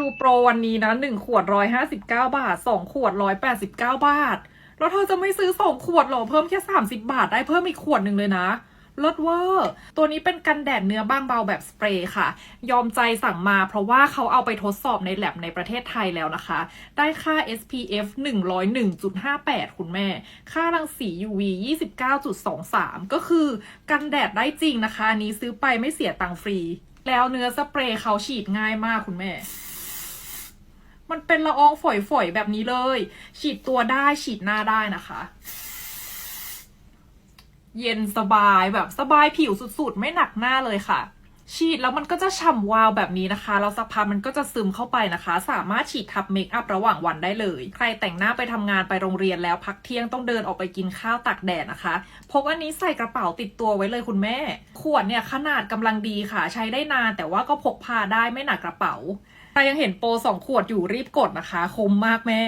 ดูโปรวันนี้นะหนึ่งขวดร้อยห้าสิบเก้าบาทสองขวดร้อยแปดสิบเก้าบาท แล้วเธอจะไม่ซื้อสองขวดหรอเพิ่มแค่สามสิบาทได้เพิ่มอีกขวดหนึ่งเลยนะลดเวอร์ ตัวนี้เป็นกันแดดเนื้อบางเบาแบบสเปรย์ค่ะ ยอมใจสั่งมาเพราะว่าเขาเอาไปทดสอบในแลบในประเทศไทยแล้วนะคะ ได้ค่า SPF 101.58 คุณแม่ ค่ารังสี UV 29.23 ก็คือกันแดดได้จริงนะคะอันนี้ซื้อไปไม่เสียตังค์ฟรี แล้วเนื้อสเปรย์เขาฉีดง่ายมากคุณแม่ มันเป็นละอองฝอยๆแบบนี้เลย ฉีดตัวได้ฉีดหน้าได้นะคะ เย็นสบายแบบสบายผิวสุดๆ ไม่หนักหน้าเลยค่ะ ฉีดแล้วมันก็จะฉ่ำวาวแบบนี้นะคะแล้วสักพักมันก็จะซึมเข้าไปนะคะ สามารถฉีดทับเมคอัพระหว่างวันได้เลย ใครแต่งหน้าไปทำงานไปโรงเรียนแล้วพักเที่ยงต้องเดินออกไปกินข้าวตากแดดนะคะพกอันนี้ใส่กระเป๋าติดตัวไว้เลยคุณแม่ ขวดเนี่ยขนาดกำลังดีค่ะ ใช้ได้นานแต่ว่าก็พกพาได้ไม่หนักกระเป๋า ใครยังเห็นโปรสองขวดอยู่รีบกดนะคะ คมมากแม่